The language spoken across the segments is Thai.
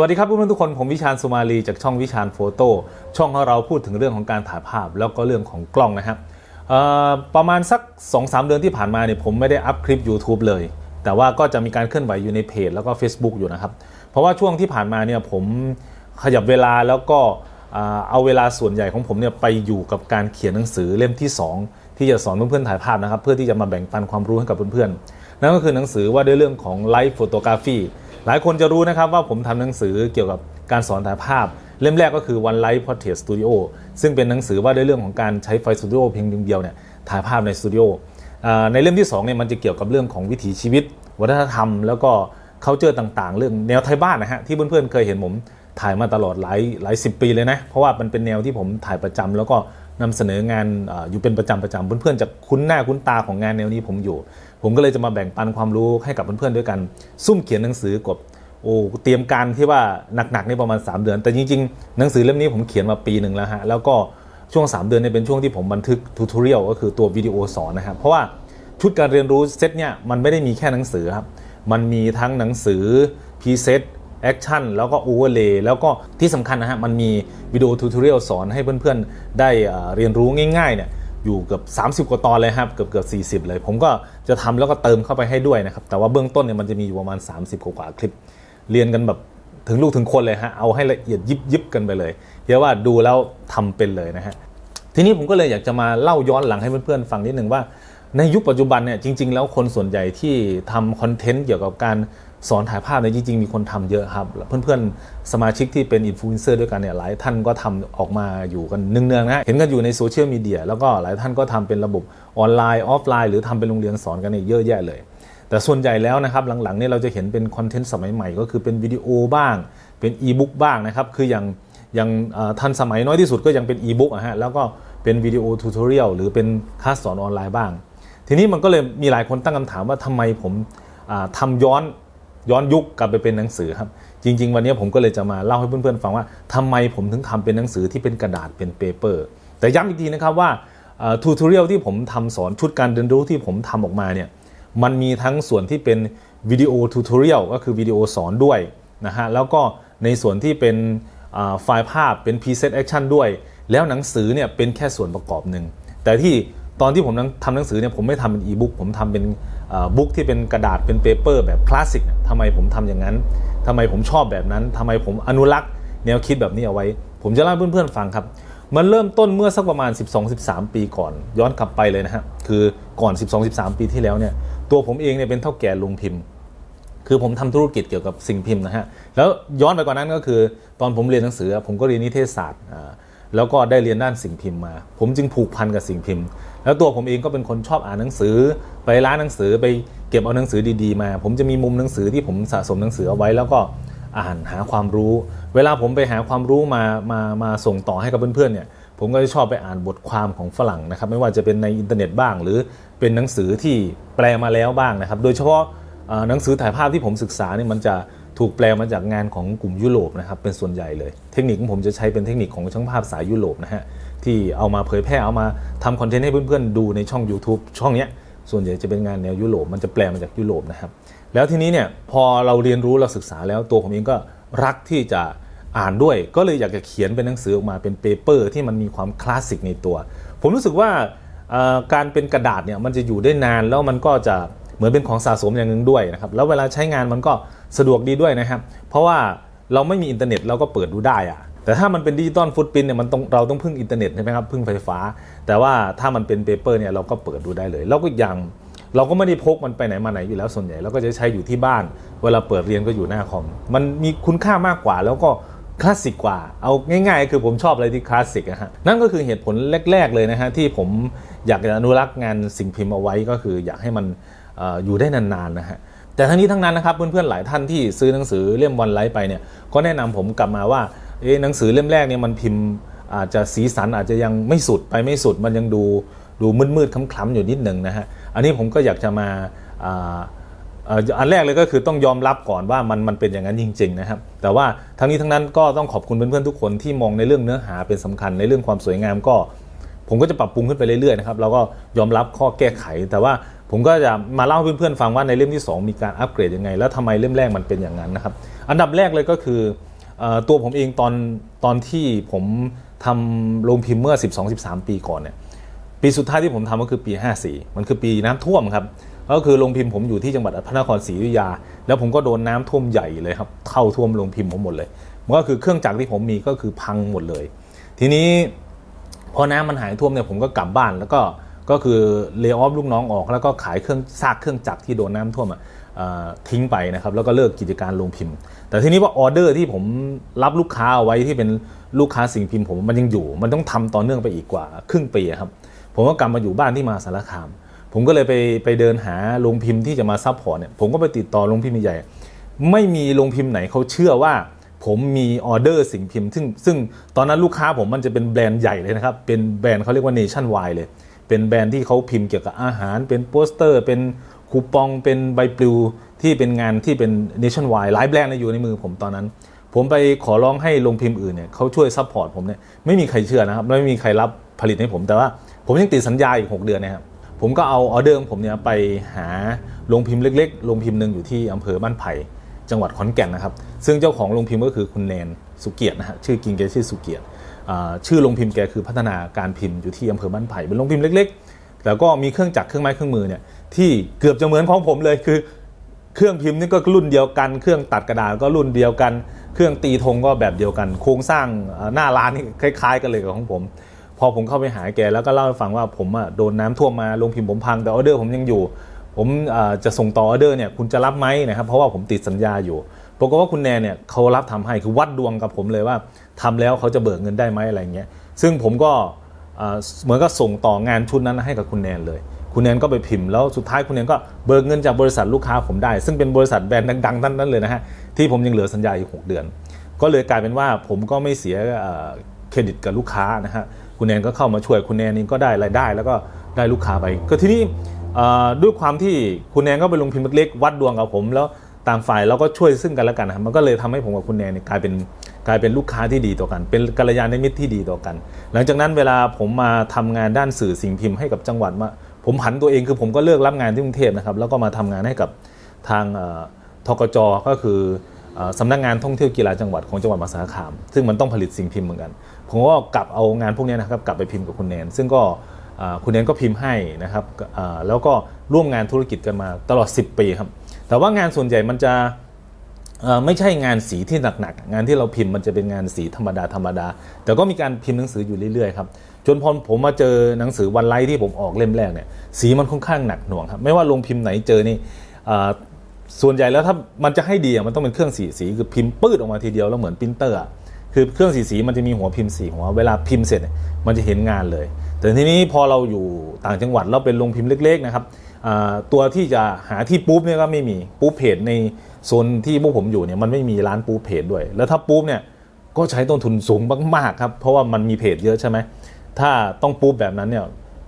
สวัสดีครับเพื่อนๆทุกคนผมวิชาญสุมาลีจากช่องวิชาญโฟโต้ช่องของเราพูดถึงเรื่องของการถ่ายภาพแล้วก็เรื่องของกล้องนะครับประมาณสัก 2-3 เดือนที่ผ่านมาเนี่ยผมไม่ได้อัพคลิป YouTube เลย แต่ว่าก็จะมีการเคลื่อนไหวอยู่ในเพจแล้วก็ Facebook อยู่นะครับ เพราะว่าช่วงที่ผ่านมาเนี่ยผมขยับเวลาแล้วก็เอาเวลาส่วนใหญ่ของผมเนี่ยไปอยู่กับการเขียนหนังสือเล่มที่ 2 ที่จะสอนเพื่อนๆถ่ายภาพนะครับ เพื่อที่จะมาแบ่งปันความรู้ให้กับเพื่อนๆนั่นก็คือหนังสือว่าด้วยเรื่องของไลฟ์โฟโตกราฟี หลายคนจะรู้นะครับว่าผมทำหนังสือเกี่ยวกับการสอนถ่ายภาพ เล่มแรกก็คือ One Life Portrait Studio ซึ่งเป็นหนังสือว่าด้วยเรื่องของการใช้ไฟสตูดิโอเพียงเดียวเนี่ยถ่ายภาพในสตูดิโอในเล่มที่2เนี่ยมันจะเกี่ยวกับเรื่องของวิถีชีวิต วัฒนธรรม แล้วก็ c u เจอร์ต่างๆ เรื่องแนวไทยบ้านนะฮะที่เพื่อนๆเคยเห็นผม ถ่ายมาตลอดหลายหลายสิบปีเลยนะ เพราะว่ามันเป็นแนวที่ผมถ่ายประจำแล้วก็นำเสนองานอยู่เป็นประจำประจำเพื่อนๆจะคุ้นหน้าคุ้นตาของงานแนวนี้ผมอยู่ ผมก็เลยจะมาแบ่งปันความรู้ให้กับเพื่อนๆด้วยกันซุ่มเขียนหนังสือกบโอ้เตรียมการที่ว่าหนักๆนี่ประมาณ 3 เดือน แต่จริงๆ หนังสือเล่มนี้ผมเขียนมาปีหนึ่งแล้วฮะแล้วก็ช่วง 3 เดือนเนี่ยเป็นช่วงที่ผมบันทึกทูทอเรียลก็คือตัววิดีโอสอนนะครับเพราะว่าชุดการเรียนรู้เซตเนี่ยมันไม่ได้มีแค่หนังสือครับมันมีทั้งหนังสือพรีเซต แอคชั่นแล้วก็โอเวอร์เลย์แล้วก็ที่สำคัญนะฮะ มันมีวิดีโอทูทอเรียลสอนให้เพื่อนๆ ได้เรียนรู้ง่ายๆเนี่ยอยู่เกือบ30 กว่าตอนเลยครับเกือบเกือบ40 เลย ผมก็จะทำแล้วก็เติมเข้าไปให้ด้วยนะครับ แต่ว่าเบื้องต้นเนี่ยมันจะมีอยู่ประมาณ 30 กว่าๆคลิป เรียนกันแบบถึงลูกถึงคนเลยฮะเอาให้ละเอียดยิบยิบกันไปเลยเรียกว่าดูแล้วทำเป็นเลยนะฮะทีนี้ผมก็เลยอยากจะมาเล่าย้อนหลังให้เพื่อนๆฟังนิดหนึ่งว่า ในยุคปัจจุบันเนี่ยจริง ๆ แล้วคนส่วนใหญ่ที่ทำคอนเทนต์เกี่ยวกับการ สอนถ่ายภาพเนี่ยจริง ๆ มีคนทำเยอะครับ เพื่อนๆ สมาชิกที่เป็นอินฟลูเอนเซอร์ด้วยกันเนี่ยหลายท่านก็ทำออกมาอยู่กันเนืองๆนะเห็นกันอยู่ในโซเชียลมีเดียแล้วก็หลายท่านก็ทำเป็นระบบออนไลน์ออฟไลน์ หรือทำเป็นโรงเรียนสอนกันเนี่ยเยอะแยะเลย แต่ส่วนใหญ่แล้วนะครับหลังๆเนี่ยเราจะเห็นเป็นคอนเทนต์สมัยใหม่ก็คือเป็นวิดีโอบ้าง เป็นอีบุ๊กบ้างนะครับคืออย่างอย่างทันสมัยน้อยที่สุดก็ยังเป็นอีบุ๊กอะฮะแล้วก็เป็นวิดีโอทูทอเรียลหรือเป็นคลาสสอนออนไลน์บ้าง ทีนี้มันก็เลยมีหลายคนตั้งคำถามว่าทำไมผมอ่าทำย้อน ย้อนยุคกลับไปเป็นหนังสือครับ จริง ๆ วันนี้ผมก็เลยจะมาเล่าให้เพื่อนๆฟังว่าทำไมผมถึงทำเป็นหนังสือที่เป็นกระดาษเป็นเปเปอร์แต่ย้ำอีกทีนะครับว่าทูทอเรียลที่ผมทำสอนชุดการเรียนรู้ที่ผมทำออกมาเนี่ยมันมีทั้งส่วนที่เป็นวิดีโอทูทอเรียลก็คือวิดีโอสอนด้วยนะฮะแล้วก็ในส่วนที่เป็นไฟล์ภาพเป็น Preset Action ด้วย แล้วหนังสือเนี่ยเป็นแค่ส่วนประกอบหนึ่งแต่ที่ตอนที่ผมทำหนังสือเนี่ยผมไม่ทำเป็นอีบุ๊กผมทำเป็น บุ๊กที่เป็นกระดาษเป็นเปเปอร์แบบคลาสสิกเนี่ยทำไมผมทำอย่างนั้นทำไมผมชอบแบบนั้นทำไมผมอนุรักษ์แนวคิดแบบนี้เอาไว้ ผมจะเล่าให้เพื่อนๆฟังครับ มันเริ่มต้นเมื่อสักประมาณ 12-13 ปีก่อน ย้อนกลับไปเลยนะฮะคือก่อน 12-13 ปีที่แล้วเนี่ยตัวผมเองเนี่ยเป็นเท่าแก่ลงพิมพ์ คือผมทำธุรกิจเกี่ยวกับสิ่งพิมพ์นะฮะแล้วย้อนไปกว่านนั้นก็คือ ตอนผมเรียนหนังสือ ผมก็เรียนนิเทศศาสตร์อ่าแล้วก็ได้เรียนด้านสิ่งพิมพ์มา ผมจึงผูกพันกับสิ่งพิมพ์ แล้วตัวผมเองก็เป็นคนชอบอ่านหนังสือ ไปร้านหนังสือไปเก็บเอาหนังสือดีๆมา ผมจะมีมุมหนังสือที่ผมสะสมหนังสือเอาไว้แล้วก็อ่านหาความรู้ เวลาผมไปหาความรู้มามามาส่งต่อให้กับเพื่อนๆเนี่ยผมก็จะชอบไปอ่านบทความของฝรั่งนะครับ ไม่ว่าจะเป็นในอินเทอร์เน็ตบ้าง หรือเป็นหนังสือที่แปลมาแล้วบ้างนะครับ โดยเฉพาะหนังสือถ่ายภาพที่ผมศึกษาเนี่ยมันจะถูกแปลมาจากงานของกลุ่มยุโรปนะครับเป็นส่วนใหญ่เลย เทคนิคของผมจะใช้เป็นเทคนิคของช่างภาพสายยุโรปนะฮะ ที่เอามาเผยแพร่เอามาทำคอนเทนต์ให้เพื่อนๆดูในช่อง YouTube ช่องเนี้ยส่วนใหญ่จะเป็นงานแนวยุโรปมันจะแปลมาจากยุโรปนะครับ แล้วทีนี้เนี่ยพอเราเรียนรู้เราศึกษาแล้วตัวผมเองก็รักที่จะอ่านด้วย ก็เลยอยากจะเขียนเป็นหนังสือออกมาเป็นเปเปอร์ที่มันมีความคลาสสิกในตัว ผมรู้สึกว่าการเป็นกระดาษเนี่ยมันจะอยู่ได้นานแล้วมันก็จะเหมือนเป็นของสะสมอย่างหนึ่งด้วยนะครับแล้วเวลาใช้งานมันก็สะดวกดีด้วยนะครับ เพราะว่าเราไม่มีอินเทอร์เน็ตเราก็เปิดดูได้อะ แต่ถ้ามันเป็นดิจิตอลฟุตพิ้นเนี่ยมันต้องเราต้องพึ่งอินเทอร์เน็ตใช่ไหมครับพึ่งไฟฟ้า แต่ว่าถ้ามันเป็นเปเปอร์เนี่ยเราก็เปิดดูได้เลย แล้วก็อีกอย่างเราก็ไม่ได้พกมันไปไหนมาไหนอยู่แล้วส่วนใหญ่เราก็จะใช้อยู่ที่บ้าน เวลาเปิดเรียนก็อยู่หน้าคอมมันมีคุณค่ามากกว่าแล้วก็คลาสสิกกว่า เอาง่ายๆ คือผมชอบอะไรที่คลาสสิกนะฮะ นั่นก็คือเหตุผลแรก ๆ เลยนะฮะ ที่ผมอยากจะอนุรักษ์งานสิ่งพิมพ์เอาไว้ก็คืออยากให้มันออยู่ได้นานๆนะฮะ แต่ทั้งนี้ทั้งนั้นนะครับเพื่อนๆหลายท่านที่ซื้อหนังสือเล่มวันไลฟ์ไปเนี่ยก็แนะนำผมกลับมาว่า เอ๊ะหนังสือเล่มแรกเนี่ยมันพิมพ์อาจจะสีสันอาจจะยังไม่สุดไปไม่สุดมันยังดูดูมืดๆคล้ำๆอยู่นิดหนึ่งนะฮะอันนี้ผมก็อยากจะมาอ่าอันแรกเลยก็คือต้องยอมรับก่อนว่ามันมันเป็นอย่างนั้นจริงๆนะครับแต่ว่าทั้งนี้ทั้งนั้นก็ต้องขอบคุณเพื่อนๆทุกคนที่มองในเรื่องเนื้อหาเป็นสำคัญในเรื่องความสวยงามก็ ผมก็จะปรับปรุงขึ้นไปเรื่อยๆนะครับแล้วก็ยอมรับข้อแก้ไข แต่ว่าผมก็จะมาเล่าให้เพื่อนๆฟังว่าในเล่มที่ 2 มีการอัปเกรดยังไง แล้วทำไมเล่มแรกมันเป็นอย่างนั้นนะครับอันดับแรกเลยก็คือ ตัวผมเองตอนตอนที่ผมทำโรงพิมพ์เมื่อ 12-13 ปีก่อนเนี่ยปีสุดท้ายที่ผมทำก็คือปี 54 มันคือปีน้ำท่วมครับก็คือโรงพิมพ์ผมอยู่ที่จังหวัดพระนครศรีอยุธยา แล้วผมก็โดนน้ำท่วมใหญ่เลยครับเข้าท่วมโรงพิมพ์ผมหมดเลยมันก็คือเครื่องจักรที่ผมมีก็คือพังหมดเลย ทีนี้พอน้ำมันหายท่วมเนี่ยผมก็กลับบ้านแล้วก็ก็คือเล y o ออฟลูกน้องออก แล้วก็ขายเครื่องซากเครื่องจักรที่โดนน้ำท่วมอะเอ่อ ทิ้งไปนะครับแล้วก็เลิกกิจการโรงพิมพ์ แต่ทีนี้ว่าออเดอร์ที่ผมรับลูกค้าเอาไว้ที่เป็นลูกค้าสิ่งพิมพ์ ผมมันยังอยู่ มันต้องทำต่อเนื่องไปอีกกว่า ครึ่งปีครับผมก็กลับมาอยู่บ้านที่มาสารคาม ผมก็เลยไปไปเดินหาโรงพิมพ์ที่จะมาซัพพอร์ตเนี่ยผมก็ไปติดต่อโรงพิมพ์ใหญ่ไม่มีโรงพิมพ์ไหนเขาเชื่อว่า ผมมีออเดอร์สิ่งพิมพ์ ซึ่งซึ่งตอนนั้นลูกค้าผมมันจะเป็นแบรนด์ใหญ่เลยนะครับเป็นแบรนด์เขาเรียกว่า nation wide เลย เป็นแบรนด์ที่เขาพิมพ์เกี่ยวกับอาหารเป็นโปสเตอร์เป็น คูปองเป็นใบปลิวที่เป็นงานที่เป็น nation wide หลายแบรนด์เนี่ยอยู่ในมือผมตอนนั้น ผมไปขอร้องให้โรงพิมพ์อื่นเนี่ยเขาช่วยซัพพอร์ตผมเนี่ยไม่มีใครเชื่อนะครับไม่มีใครรับผลิตให้ผมแต่ว่าผมยังติดสัญญาอีก 6 เดือนนะครับผมก็เอาออเดอร์ของผมเนี่ยไปหาโรงพิมพ์เล็กๆโรงพิมพ์หนึ่งอยู่ที่อำเภอบ้านไผ่จังหวัดขอนแก่นนะครับ ซึ่งเจ้าของโรงพิมพ์ก็คือคุณแนนสุเกียรตินะฮะชื่อจริงแกชื่อสุเกียรติชื่อโรงพิมพ์แกคือพัฒนาการพิมพ์อยู่ที่อำเภอบ้านไผ่เป็นโรงพิมพ์เล็ก ๆ แล้วก็มีเครื่องจักรเครื่องไม้เครื่องมือเนี่ย ที่เกือบจะเหมือนของผมเลยคือ เครื่องพิมพ์นี่ก็รุ่นเดียวกัน เครื่องตัดกระดาษก็รุ่นเดียวกัน เครื่องตีธงก็แบบเดียวกัน โครงสร้างหน้าร้านนี่คล้าย ๆ กันเลยกับของผม พอผมเข้าไปหาแกแล้วก็เล่าให้ฟังว่าผมอะโดนน้ำท่วมมาโรงพิมพ์ผมพังแต่ออเดอร์ผมยังอยู่ ผมจะส่งต่อออเดอร์เนี่ยคุณจะรับไหมนะครับเพราะว่าผมติดสัญญาอยู่ปรากฏว่าคุณแนนเนี่ยเขารับทำให้คือวัดดวงกับผมเลยว่าทำแล้วเขาจะเบิกเงินได้ไหมอะไรเงี้ยซึ่งผมก็เหมือนก็ส่งต่องานชุดนั้นให้กับคุณแนนเลย คุณแนนก็ไปพิมพ์แล้วสุดท้ายคุณแนนก็เบิกเงินจากบริษัทลูกค้าผมได้ ซึ่งเป็นบริษัทแบรนด์ดังๆท่านนั้นเลยนะฮะที่ผมยังเหลือสัญญาอีก 6 เดือน ก็เลยกลายเป็นว่าผมก็ไม่เสียเครดิตกับลูกค้านะฮะคุณแนนก็เข้ามาช่วยคุณแนนนี่ก็ได้รายได้ แล้วก็ได้ลูกค้าไป ก็ทีนี้เอ่อด้วยความที่คุณแนนก็ไปลงพิมพ์เล็กวัดดวงกับผม แล้วต่างฝ่ายเราก็ช่วยซึ่งกันและกันนะมันก็เลยทำให้ผมกับคุณแนนเนี่ยกลายเป็นกลายเป็นลูกค้าที่ดีต่อกัน เป็นกัลยาณมิตรที่ดีต่อกัน หลังจากนั้นเวลาผมมาทำงานด้านสื่อสิ่งพิมพ์ให้กับจังหวัดมา ผมผันตัวเองคือผมก็เลิกรับงานที่กรุงเทพนะครับแล้วก็มาทำงานให้กับทางทกจก็คือสำนักงานท่องเที่ยวกีฬาจังหวัดของจังหวัดมหาสารคาม ซึ่งมันต้องผลิตสิ่งพิมพ์เหมือนกัน ผมก็กลับเอางานพวกนี้นะครับกลับไปพิมพ์กับคุณแนน ซึ่งก็คุณแนนก็พิมพ์ให้นะครับแล้วก็ร่วมงานธุรกิจกันมาตลอด 10 ปีครับ แต่ว่างานส่วนใหญ่มันจะ ไม่ใช่งานสีที่หนักๆ งานที่เราพิมพ์มันจะเป็นงานสีธรรมดาธรรมดา แต่ก็มีการพิมพ์หนังสืออยู่เรื่อยๆครับ จนพอผมมาเจอหนังสือวันไลท์ที่ผมออกเล่มแรกเนี่ย สีมันค่อนข้างหนักหน่วงครับ ไม่ว่าลงพิมพ์ไหนเจอนี่ส่วนใหญ่แล้วถ้ามันจะให้ดีมันต้องเป็นเครื่องสีสีคือพิมพ์ปื้ดออกมาทีเดียวแล้วเหมือนปรินเตอร์คือเครื่องสีสีมันจะมีหัวพิมพ์สีหัวเวลาพิมพ์เสร็จมันจะเห็นงานเลย แต่ทีนี้พอเราอยู่ต่างจังหวัดเราเป็นโรงพิมพ์เล็ก ๆ นะครับตัวที่จะหาที่ปุ๊บเนี่ยก็ไม่มีปุ๊บเพจใน โซนที่พวกผมอยู่เนี่ยมันไม่มีร้านปุ๊บเพจด้วย แล้วถ้าปุ๊บเนี่ยก็ใช้ต้นทุนสูงมากๆครับเพราะว่ามันมีเพจเยอะใช่ไหมถ้าต้องปุ๊บแบบนั้นเนี่ย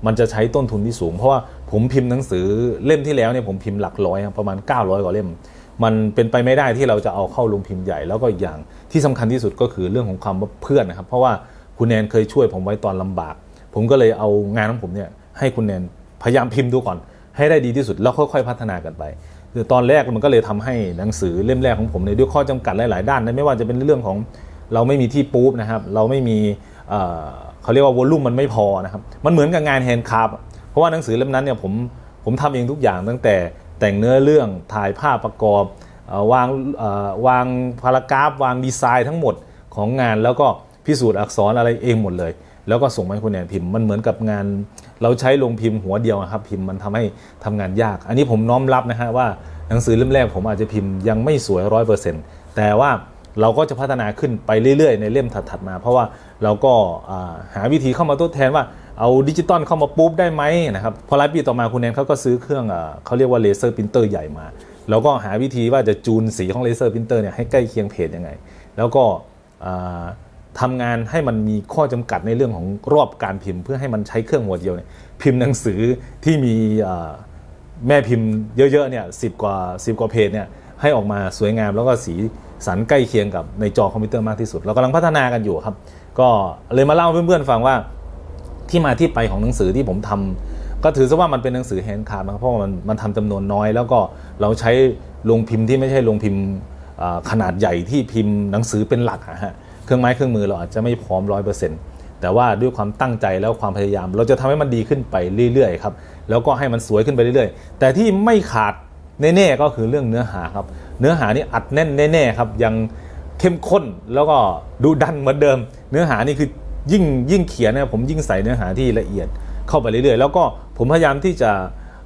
มันจะใช้ต้นทุนที่สูง เพราะว่าผมพิมพ์หนังสือเล่มที่แล้วเนี่ยผมพิมพ์หลักร้อยครับประมาณ 900 กว่าเล่ม มันเป็นไปไม่ได้ที่เราจะเอาเข้าลงพิมพ์ใหญ่แล้วก็อีกอย่างที่สำคัญที่สุดก็คือเรื่องของความว่าเพื่อนนะครับ เพราะว่าคุณแนนเคยช่วยผมไว้ตอนลำบาก ผมก็เลยเอางานของผมเนี่ยให้คุณแนนพยายามพิมพ์ดูก่อน ให้ได้ดีที่สุดแล้วค่อยๆพัฒนากันไป คือตอนแรกมันก็เลยทำให้หนังสือเล่มแรกของผมเนี่ยด้วยข้อจำกัดหลาย ๆ ด้านนะไม่ว่าจะเป็นเรื่องของเราไม่มีที่ปูฟนะครับ เราไม่มีเเขาเรียกว่าวอลลุ่มมันไม่พอนะครับ มันเหมือนกับงานแฮนด์คราฟต์เพราะว่าหนังสือเล่มนั้นเนี่ยผมผมทำเองทุกอย่างตั้งแต่แต่งเนื้อเรื่องถ่ายภาพประกอบวางวางพารากราฟ วางดีไซน์ทั้งหมดของงานแล้วก็พิสูจน์อักษรอะไรเองหมดเลย แล้วก็ส่งมาให้คุณแนนพิมพ์มันเหมือนกับงาน เราใช้ลงพิมพ์หัวเดียวครับพิมพ์มันทำให้ทำงานยาก อันนี้ผมน้อมรับนะฮะว่าหนังสือเล่มแรกผมอาจจะพิมพ์ยังไม่สวยร้อยเปอร์เซ็นต์แต่ว่าเราก็จะพัฒนาขึ้นไปเรื่อยๆ ในเล่มถัดๆมา เพราะว่าเราก็หาวิธีเข้ามาทดแทนว่าเอาดิจิตอลเข้ามาปุ๊บได้ไหมนะครับพอหลายปีต่อมาคุณแนนเขาก็ซื้อเครื่องอเขาเรียกว่าเลเซอร์พิมพ์เตอร์ใหญ่มา แล้วก็หาวิธีว่าจะจูนสีของเลเซอร์พิมพ์เตอร์เนี่ยให้ใกล้เคียงเพจยังไง แล้วก็ ทำงานให้มันมีข้อจำกัดในเรื่องของรอบการพิมพ์ เพื่อให้มันใช้เครื่องหัวเดียวเนี่ยพิมพ์หนังสือที่มีแม่พิมพ์เยอะๆเนี่ยสิกว่า10กว่าเพจเนี่ยให้ออกมาสวยงามแล้วก็สีสันใกล้เคียงกับในจอคอมพิวเตอร์มากที่สุด เรากำลังพัฒนากันอยู่ครับ ก็เลยมาเล่าเพื่อนๆฟังว่าที่มาที่ไปของหนังสือที่ผมทำก็ถือซะว่ามันเป็นหนังสือแฮนด์คาร์นะเพราะมันมันทำจำนวนน้อย แล้วก็เราใช้โรงพิมพ์ที่ไม่ใช่โรงพิมพ์ขนาดใหญ่ที่พิมพ์หนังสือเป็นหลักอะฮะ เครื่องไม้เครื่องมือเราอาจจะไม่พร้อมร้อยเปอร์เซ็นต์แต่ว่าด้วยความตั้งใจแล้วความพยายาม เราจะทำให้มันดีขึ้นไปเรื่อยๆครับแล้วก็ให้มันสวยขึ้นไปเรื่อยๆ แต่ที่ไม่ขาดแน่ๆก็คือเรื่องเนื้อหาครับ เนื้อหานี่อัดแน่นแน่ๆครับยังเข้มข้นแล้วก็ดูดันเหมือนเดิม เนื้อหานี่คือยิ่งยิ่งเขียนนี่ยผมยิ่งใส่เนื้อหาที่ละเอียดเข้าไปเรื่อยๆ แล้วก็ผมพยายามที่จะ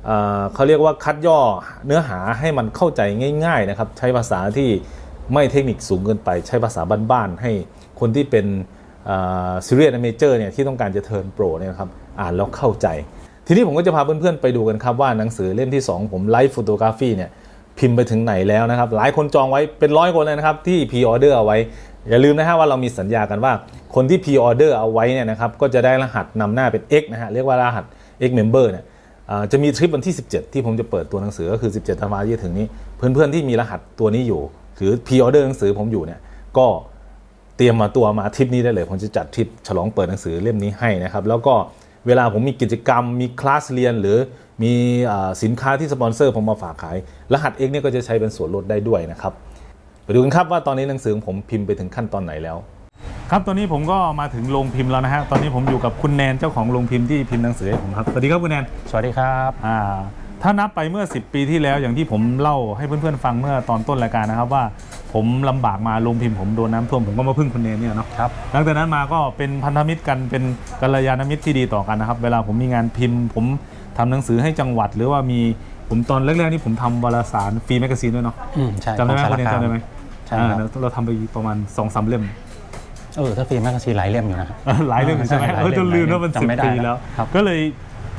เเขาเรียกว่าคัดย่อเนื้อหาให้มันเข้าใจง่าย ๆนะครับ ใช้ภาษาที่ ไม่เทคนิคสูงเกินไปใช้ภาษาบ้านๆให้คนที่เป็นซีเรียสเมเจอร์เนี่ยที่ต้องการจะเทิร์นโปรเนี่ยนะครับอ่านแล้วเข้าใจ ทีนี้ผมก็จะพาเพื่อนๆไปดูกันครับว่าหนังสือเล่มที่ 2 ผมไลฟ์โฟโตกราฟีเนี่ยพิมพ์ไปถึงไหนแล้วนะครับ หลายคนจองไว้เป็นร้อยคนเลยนะครับ ที่พ r ออเดอร์เอาไว้ อย่าลืมนะฮะว่าเรามีสัญญากันว่า คนที่พ r ออเดอร์เอาไว้เนี่ยนะครับก็จะได้รหัสนำหน้าเป็น X นะฮะเรียกว่ารหัส X Member เนี่ยจะมีทริปวันที่ 17 ที่ผมจะเปิดตัวหนังสือก็คือ 17ธันวาคมที่จะถึงนี้ เพื่อนๆที่มีรหัสตัวนี้อยู่ หรือพ r ออเดอร์หนังสือผมอยู่เนี่ยก็เตรียมมาตัวมาทริปนี้ได้เลย ผมจะจัดทริปฉลองเปิดหนังสือเล่มนี้ให้นะครับ แล้วก็เวลาผมมีกิจกรรมมีคลาสเรียน หรือมีอ่าสินค้าที่สปอนเซอร์ผมมาฝากขาย รหัส X เนี่ยก็จะใช้เป็นส่วนลดได้ด้วยนะครับไปดูกันครับว่าตอนนี้หนังสือของผมพิมพ์ไปถึงขั้นตอนไหนแล้ว ครับตอนนี้ผมก็มาถึงโรงพิมพ์แล้วนะฮะตอนนี้ผมอยู่กับคุณแนนเจ้าของโรงพิมพ์ที่พิมพ์หนังสือให้ผมครับสวัสดีครับคุณแนนสวัสดีครับอ่า ถ้านับไปเมื่อ 10 ปีที่แล้วอย่างที่ผมเล่าให้เพื่อนๆฟังเมื่อตอนต้นรายการนะครับว่าผมลำบากมาโรงพิมพ์ผมโดนน้ำท่วมผมก็มาพึ่งคุณแนนเนี่ยเนาะครับหลังจากนั้นมาก็เป็นพันธมิตรกันเป็นกัลยาณมิตรที่ดีต่อกันนะครับ เวลาผมมีงานพิมพ์ ผมทำหนังสือให้จังหวัด หรือว่ามีผมตอนแรกๆนี่ผมทำวารสารฟรีแมกกาซีนด้วยเนาะอืมใช่จำได้ไหมของคุณเนนสารคามจำได้ไหมใช่ครับอ่าเราทำไปประมาณ2อสเล่มเออถ้าฟิล์มแมกกาซีนหลายเล่มอยู่นะหลายเรื่องใช่ไหมใช่หลายเออจนลืมเล่ว่ามมันจำสิบไม่ได้ปีแล้วครับก็เลย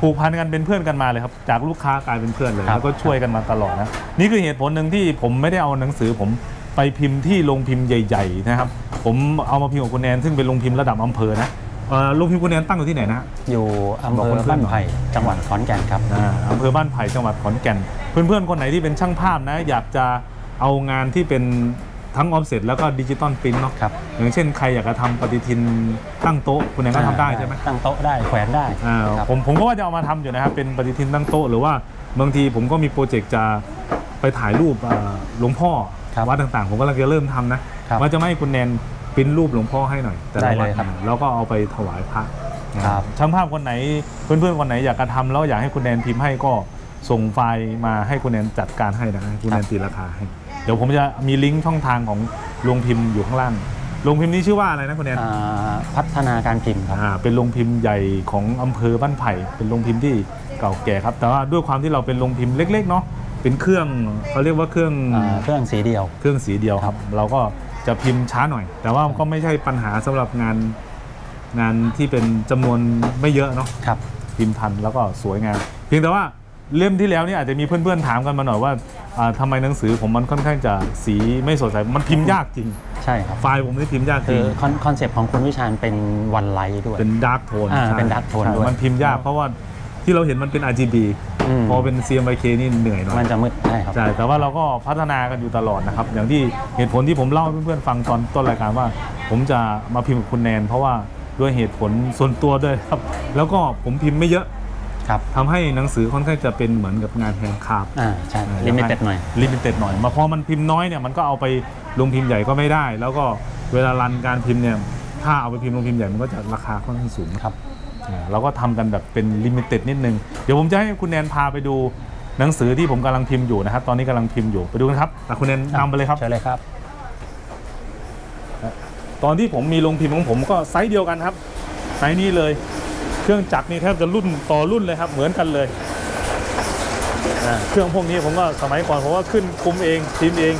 ผูกพันกันเป็นเพื่อนกันมาเลยครับ จากลูกค้ากลายเป็นเพื่อนเลยครับ แล้วก็ช่วยกันมาตลอดนะนี่คือเหตุผลหนึ่งที่ผมไม่ได้เอาหนังสือผมไปพิมพ์ที่โรงพิมพ์ใหญ่ๆนะครับ ผมเอามาพิมพ์กับคุณแนนซึ่งเป็นโรงพิมพ์ระดับอำเภอนะเอ่อโรงพิมพ์คุณแนนตั้งอยู่ที่ไหนนะ อยู่อำบอกเภอเพื่อนๆบ้านไผ่จังหวัดขอนแก่นครับ อ่าอำเภอบ้านไผ่จังหวัดขอนแก่น เพื่อนๆ คนไหนที่เป็นช่างภาพนะ อยากจะเอางานที่เป็น ทั้งออฟเซ็ตแล้วก็ดิจิตอลปรินท์เนาะครับ อย่างเช่นใครอยากจะทำปฏิทินตั้งโต๊ะคุณแนนก็ทำได้ใช่ไหมตั้งโต๊ะได้แขวนได้อ่าครับ ผมผมก็ว่าจะเอามาทำอยู่นะครับเป็นปฏิทินตั้งโต๊ะหรือว่าบางทีผมก็มีโปรเจกต์จะไปถ่ายรูปอ่าหลวงพ่อครับวัดต่างๆ ผมกำลังจะเริ่มทำนะครับว่าจะไม่ให้คุณแนนปริ้นรูปหลวงพ่อให้หน่อยแต่ละได้วัเลยครับอ่าแล้วก็เอาไปถวายพระนะครับ ช่างภาพคนไหนเพื่อนๆคนไหนอยากจะทำแล้วอยากให้คุณแนนพิมพ์ให้ก็ส่งไฟล์มาให้คุณแนนจัดการให้นะให้คุณแนนตีราคาให้ เดี๋ยวผมจะมีลิงก์ช่องทางของโรงพิมพ์อยู่ข้างล่างโรงพิมพ์นี้ชื่อว่าอะไรนะคุณแนนอ่าพัฒนาการพิมพ์ครับอ่าเป็นโรงพิมพ์ใหญ่ของอำเภอบ้านไผ่เป็นโรงพิมพ์ที่เก่าแก่ครับ แต่ว่าด้วยความที่เราเป็นโรงพิมพ์เล็กๆเนาะเป็นเครื่องเขาเรียกว่าเครื่องอ่าเครื่องสีเดียว เครื่องสีเดียวครับ เราก็จะพิมพ์ช้าหน่อย แต่ว่าก็ไม่ใช่ปัญหาสำหรับงานงานที่เป็นจำนวนไม่เยอะเนาะครับพิมพ์ทันแล้วก็สวยงามเพียงแต่ว่าเล่มที่แล้วนี่อาจจะมีเพื่อนๆถามกันมาหน่อยว่า อ่าทำไมหนังสือผมมันค่อนข้างจะสีไม่สดใส มันพิมพ์ยากจริง ใช่ครับ ไฟล์ผมนี่พิมพ์ยากจคืริองคอนคอนเซปต์ของคุณวิชาญเป็นวันไลท์ด้วย เป็นดาร์กโทนอ่าเป็น dark tone ด้วย มันพิมพ์ยากเพราะว่าที่เราเห็นมันเป็น RGB อืมพอเป็น CMYK นี่เหนื่อยหน่อย มันจะมืดใช่ครับใช่แต่ว่าเราก็พัฒนากันอยู่ตลอดนะครับ อย่างที่เหตุผลที่ผมเล่าให้เพื่อนๆฟังตอนต้นรายการว่า ผมจะมาพิมพ์กับคุณแนน เพราะว่าด้วยเหตุผลส่วนตัวด้วยครับ แล้วก็ผมพิมพ์ไม่เยอะ ครับทำให้หนังสือค่อนข้างจะเป็นเหมือนกับงานแฮนด์คราฟต์อ่าใช่ลิมิเต็ดหน่อยลิมิเต็ดหน่อยมาพอมันพิมพ์น้อยเนี่ยมันก็เอาไปลงพิมพ์ใหญ่ก็ไม่ได้ แล้วก็เวลารันการพิมพ์เนี่ยถ้าเอาไปพิมพ์ลงพิมพ์ใหญ่มันก็จะราคาค่อนข้างสูงครับอ่าเราก็ทำกันแบบเป็นลิมิเต็ดนิดนึง เดี๋ยวผมจะให้คุณแนนพาไปดูหนังสือที่ผมกำลังพิมพ์อยู่นะครับ ตอนนี้กำลังพิมพ์อยู่ไปดูกันครับอะคุณแนนนำไปเลยครับเชิญเลยครับ ตอนที่ผมมีโรงพิมพ์ของผมก็ไซส์เดียวกันครับ ไซส์นี้เลย เครื่องจักรนี่แทบจะรุ่นต่อรุ่นเลยครับ เหมือนกันเลยเครื่องพวกนี้ผมก็สมัยก่อนผมก็ขึ้นคุมเองทิมเอง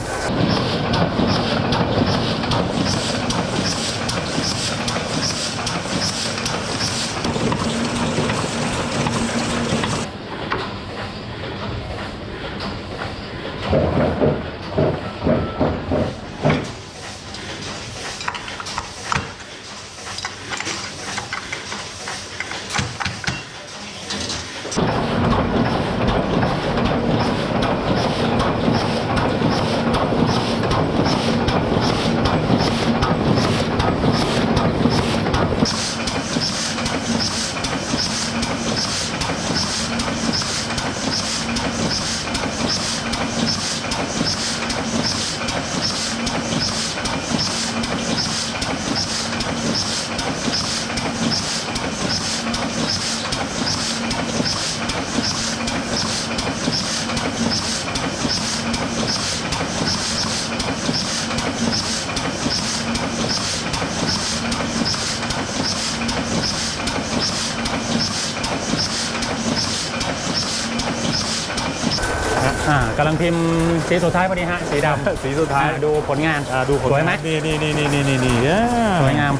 ำลังพิมพ์สีสุดท้ายพอดีฮะ สีดำสีสุดท้าย อ่าดูผลงานอ่าดูผลสวยไหมนี่นี่นี่นี่นี่นี่นี่อ่าสวยงาม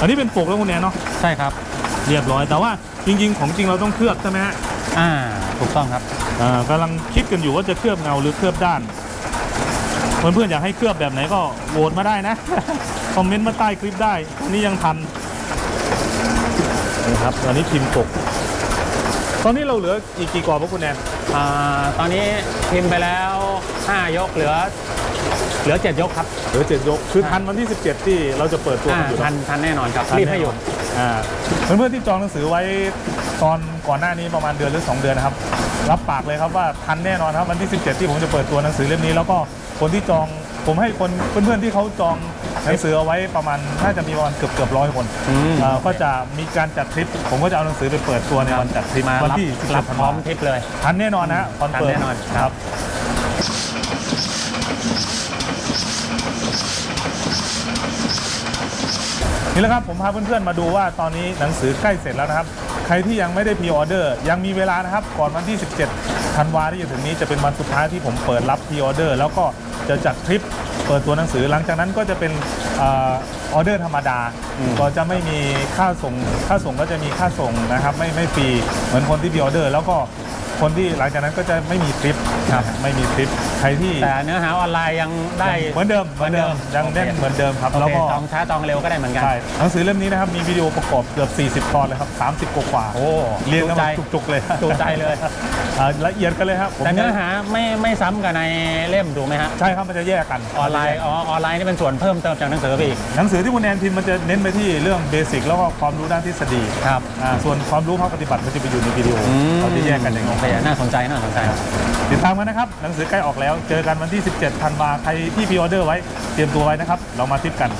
อันนี้เป็นปกแล้วคุณแนนเนาะใช่ครับ เรียบร้อยแต่ว่าจริง ๆ ของจริงเราต้องเคลือบใช่ไหมฮะอ่า ถูกต้องครับ อ่ากำลังคิดกันอยู่ว่าจะเคลือบเงาหรือเคลือบด้านเพื่อนๆอยากให้เคลือบแบบไหนก็โหวตมาได้นะ คอมเมนต์มาใต้คลิปได้อันนี้ยังทันนี่ครับอันนี้พิมพ์ปก ตอนนี้เราเหลืออีกกี่กรอบครับคุณแนนอ่าตอนนี้พิมพ์ไปแล้ว 5 ยกเหลือ เหลือ 7 ยกครับเหลือเจ็ดยก คือทันวันที่ 17 ที่เราจะเปิดตัวอ่ากันอยู่ทันเนาะทันแน่นอนครับทันรีบให้อยู่แน่นนอ่าเพื่อนๆที่จองหนังสือไว้ตอนก่อนหน้านี้ประมาณเดือนหรือ 2 เดือนนะครับ รับปากเลยครับว่าทันแน่นอนครับวันที่ 17 ที่ผมจะเปิดตัวหนังสือเล่มนี้แล้วก็คนที่จองผมให้คนเพื่อนๆที่เขาจอง หนังสือเอาไว้ประมาณน่าจะมีประมาณเกือบเกือบร้อยคนอืมเอ่อก็จะมีการจัดทริป ผมก็จะเอาหนังสือไปเปิดตัวในวันจัดทริปมาวันรับที่รับ17ธันพร้อวามทริปเลย ทันแน่นอนนะคอนเฟิร์มทันแน่นอนครับ นี่แหละครับผมพาเพื่อนๆมาดูว่าตอนนี้หนังสือใกล้เสร็จแล้วนะครับ ใครที่ยังไม่ได้พรีออเดอร์ยังมีเวลานะครับ ก่อนวันที่ 17ธันวาที่จะถึงนี้จะเป็นวันสุดท้ายที่ผมเปิดรับพรีออเดอร์แล้วก็จะจัดทริป เปิดตัวหนังสือหลังจากนั้นก็จะเป็นเออออเดอร์ธรรมดาอืมก็จะไม่มีค่าส่งค่าส่งก็จะมีค่าส่งนะครับ ไม่ไม่ฟรีเหมือนคนที่พรีออเดอร์ แล้วก็คนที่หลังจากนั้นก็จะไม่มีทริปครับไม่มีทริปใค รที่แต่เนื้อหาออนไลน์ยังได้ เหมือนเดิมเหมือนเดิมยังแน่นเหมือนเดิมครับโอแล้วเคก็จองช้าจองเร็วก็ได้เหมือนกันใช่หนังสือเล่มนี้นะครับมีวิดีโอประกอบเกือบ 40 ตอนเลยครับ 30 กว่าโอ้ๆเรียงกันใจมาจุกๆเลยจูใจเลยอ่าละเอียดกันเลยครับผมแต่เนื้อหาไม่ไม่ซ้ำกับในเล่มถูกไหมฮะใช่ครับมันจะแยกกันออนไลน์อ๋อออนไลน์นี่เป็นส่วนเพิ่มเติมจากหนังสือไปอีกหนังสือที่คุณแอนพิมพ์มันจะเน้นไปที่เรื่องเบสิกแล้วก็ความรู้ด้านทฤษฎีครับอ่าส่วนความรู้ภาคปฏิบัติมันจะไปอยู่ในวิดีโอเขาจะแยกกันอย่างโอนี้เคน่าสนใจน่าสนใจติดตามกันนะครับหนังสือใกล้ออกแล้วเจอกันวันที่ 17ธันวาใครที่พีออเดอร์ไว้เตรียมตัวไว้นะครับ เรามาทริปกัน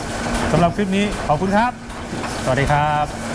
สำหรับคลิปนี้ขอบคุณครับ สวัสดีครับ